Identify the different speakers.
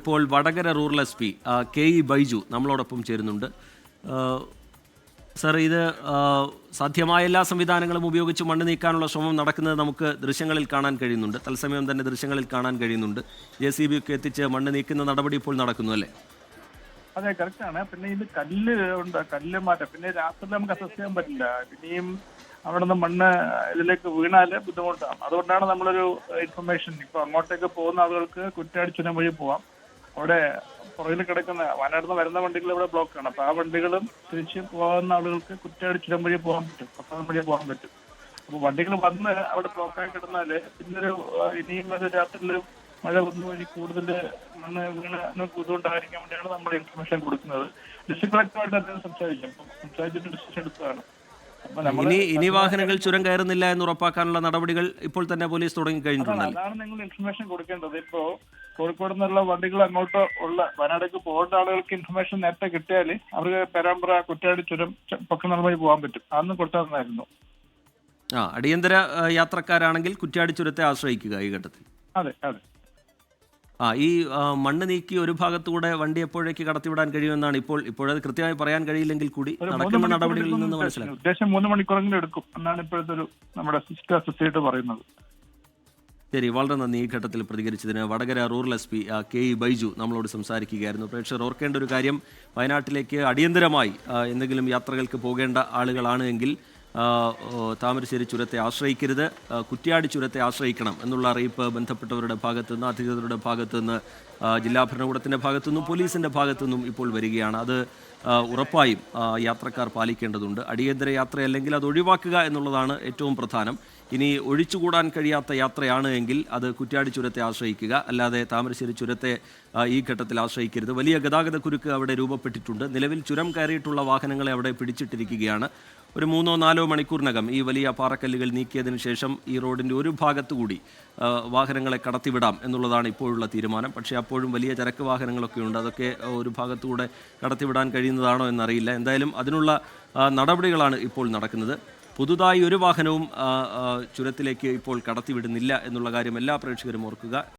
Speaker 1: ഇപ്പോൾ Vadakara rural S P K E Baiju നമ്മളോടൊപ്പം ചേരുന്നുണ്ട്. സർ ഇത് സാധ്യമായ എല്ലാ സംവിധാനങ്ങളും ഉപയോഗിച്ച് മണ്ണ് നീക്കാനുള്ള ശ്രമം നടക്കുന്നത് നമുക്ക് ദൃശ്യങ്ങളിൽ കാണാൻ കഴിയുന്നുണ്ട്. തത്സമയം തന്നെ ദൃശ്യങ്ങളിൽ കാണാൻ കഴിയുന്നുണ്ട്. ജെ സി ബി ഒക്കെ എത്തിച്ച് മണ്ണ് നീക്കുന്ന നടപടി ഇപ്പോൾ നടക്കുന്നു അല്ലേ?
Speaker 2: അതെ കറക്റ്റ് ആണ്. പിന്നെ ഇത് കല്ല് ഉണ്ട് കല്ല് മാറ്റം. പിന്നെ രാത്രി നമുക്ക് അസസ് ചെയ്യാൻ പറ്റില്ല. പിന്നെയും അവിടെ നിന്ന് മണ്ണ് ഇതിലേക്ക് വീണാൽ ബുദ്ധിമുട്ടാണ്. അതുകൊണ്ടാണ് നമ്മളൊരു ഇൻഫർമേഷൻ ഇപ്പൊ അങ്ങോട്ടേക്ക് പോകുന്ന ആളുകൾക്ക് കുറ്റാടി ചുരം വഴി പോവാം. അവിടെ പുറകിൽ കിടക്കുന്ന വയനാട്ടിൽ നിന്ന് വരുന്ന വണ്ടികൾ ഇവിടെ ബ്ലോക്കാണ് അപ്പൊ ആ വണ്ടികളും തിരിച്ച് പോകുന്ന ആളുകൾക്ക് കുറ്റാടി ചുരം വഴി പോകാൻ പറ്റും. പത്താം വഴി പോകാൻ പറ്റും. അപ്പൊ വണ്ടികൾ വന്ന് അവിടെ ബ്ലോക്കായി കിടന്നാൽ പിന്നൊരു ആ, ഇനിയും ഒരു രാത്രിയിൽ മഴ വന്നു വഴി കൂടുതൽ മണ്ണ് വീണ് ബുദ്ധിമുട്ടായിരിക്കാൻ വേണ്ടിയാണ് നമ്മൾ ഇൻഫർമേഷൻ കൊടുക്കുന്നത്. ഡിസ്ട്രിക്ട് കളക്ടറുമായിട്ട് അദ്ദേഹം സംസാരിക്കും. അപ്പം സംസാരിച്ചിട്ട് ഡിസിഷൻ എടുത്തതാണ്.
Speaker 1: ഇനി ഇനി വാഹനങ്ങൾ ചുരം കയറുന്നില്ല എന്ന് ഉറപ്പാക്കാനുള്ള നടപടികൾ ഇപ്പോൾ തന്നെ പോലീസ് തുടങ്ങി കഴിഞ്ഞിട്ടുണ്ട്
Speaker 2: അതാണ് നിങ്ങൾ ഇൻഫർമേഷൻ കൊടുക്കേണ്ടത്. ഇപ്പോ കോഴിക്കോട് നിന്നുള്ള വണ്ടികൾ അങ്ങോട്ട് ഉള്ള വയനാടേക്ക് പോകേണ്ട ആളുകൾക്ക് ഇൻഫർമേഷൻ നേരത്തെ കിട്ടിയാൽ അവർക്ക് പേരാമ്പ്ര കുറ്റ്യാടി ചുരം പക്കം വഴി പോകാൻ പറ്റും. അന്ന് കൊടുത്താൽ നന്നായിരുന്നു.
Speaker 1: ആ അടിയന്തര യാത്രക്കാരാണെങ്കിൽ കുറ്റ്യാടി ചുരത്തെ ആശ്രയിക്കുക ഈ ഘട്ടത്തിൽ.
Speaker 2: അതെ അതെ.
Speaker 1: ആ ഈ മണ്ണ് നീക്കി ഒരു ഭാഗത്തൂടെ വണ്ടി എപ്പോഴേക്ക് കടത്തിവിടാൻ കഴിയുമെന്നാണ് ഇപ്പോൾ ഇപ്പോഴത് കൃത്യമായി പറയാൻ കഴിയില്ലെങ്കിൽ കൂടി നടക്കുന്ന നടപടികളിൽ നിന്ന് മനസ്സിലാക്കും.
Speaker 2: ഉദ്ദേശം മൂന്ന് മണിക്കൂറെങ്കിലും എടുക്കും. എന്നാണ് ഇപ്പോഴത്തെ ഒരു നമ്മുടെ സിസ്റ്റർ അസോസിയേറ്റ് പറയുന്നത്.
Speaker 1: ശരി വളരെ നന്ദി ഈ ഘട്ടത്തിൽ പ്രതികരിച്ചതിന് Vadakara rural S P K E Baiju നമ്മളോട് സംസാരിക്കുകയായിരുന്നു. പ്രേക്ഷകർ ഓർക്കേണ്ട ഒരു കാര്യം വയനാട്ടിലേക്ക് അടിയന്തരമായി എന്തെങ്കിലും യാത്രകൾക്ക് പോകേണ്ട ആളുകളാണ് എങ്കിൽ താമരശ്ശേരി ചുരത്തെ ആശ്രയിക്കരുത്. കുറ്റ്യാടി ചുരത്തെ ആശ്രയിക്കണം എന്നുള്ള അറിയിപ്പ് ബന്ധപ്പെട്ടവരുടെ ഭാഗത്തു നിന്ന് അധികൃതരുടെ ഭാഗത്തു നിന്ന് ജില്ലാ ഭരണകൂടത്തിന്റെ ഭാഗത്തു നിന്നും പോലീസിന്റെ ഭാഗത്തു നിന്നും ഇപ്പോൾ വരികയാണ്. അത് ഉറപ്പായും യാത്രക്കാർ പാലിക്കേണ്ടതുണ്ട്. അടിയന്തര യാത്രയല്ലെങ്കിൽ അത് ഒഴിവാക്കുക എന്നുള്ളതാണ് ഏറ്റവും പ്രധാനം. ഇനി ഒഴിച്ചുകൂടാൻ കഴിയാത്ത യാത്രയാണ് എങ്കിൽ അത് കുറ്റ്യാടി ചുരത്തെ ആശ്രയിക്കുക. അല്ലാതെ താമരശ്ശേരി ചുരത്തെ ഈ ഘട്ടത്തിൽ ആശ്രയിക്കരുത്. വലിയ ഗതാഗത കുരുക്ക് അവിടെ രൂപപ്പെട്ടിട്ടുണ്ട്. നിലവിൽ ചുരം കയറിയിട്ടുള്ള വാഹനങ്ങളെ അവിടെ പിടിച്ചിട്ടിരിക്കുകയാണ്. ഒരു മൂന്നോ നാലോ മണിക്കൂറിനകം ഈ വലിയ പാറക്കല്ലുകൾ നീക്കിയതിനു ശേഷം ഈ റോഡിന്റെ ഒരു ഭാഗത്തു കൂടി വാഹനങ്ങളെ കടത്തിവിടാം എന്നുള്ളതാണ് ഇപ്പോഴുള്ള തീരുമാനം. പക്ഷേ അപ്പോഴും വലിയ ചരക്ക് വാഹനങ്ങളൊക്കെ ഉണ്ട്. അതൊക്കെ ഒരു ഭാഗത്തുകൂടെ കടത്തിവിടാൻ കഴിയുന്നതാണോ എന്നറിയില്ല. എന്തായാലും അതിനുള്ള നടപടികളാണ് ഇപ്പോൾ നടക്കുന്നത്. പുതുതായി ഒരു വാഹനവും ചുരത്തിലേക്ക് ഇപ്പോൾ കടത്തിവിടുന്നില്ല എന്നുള്ള കാര്യം എല്ലാ പ്രേക്ഷകരും ഓർക്കുക.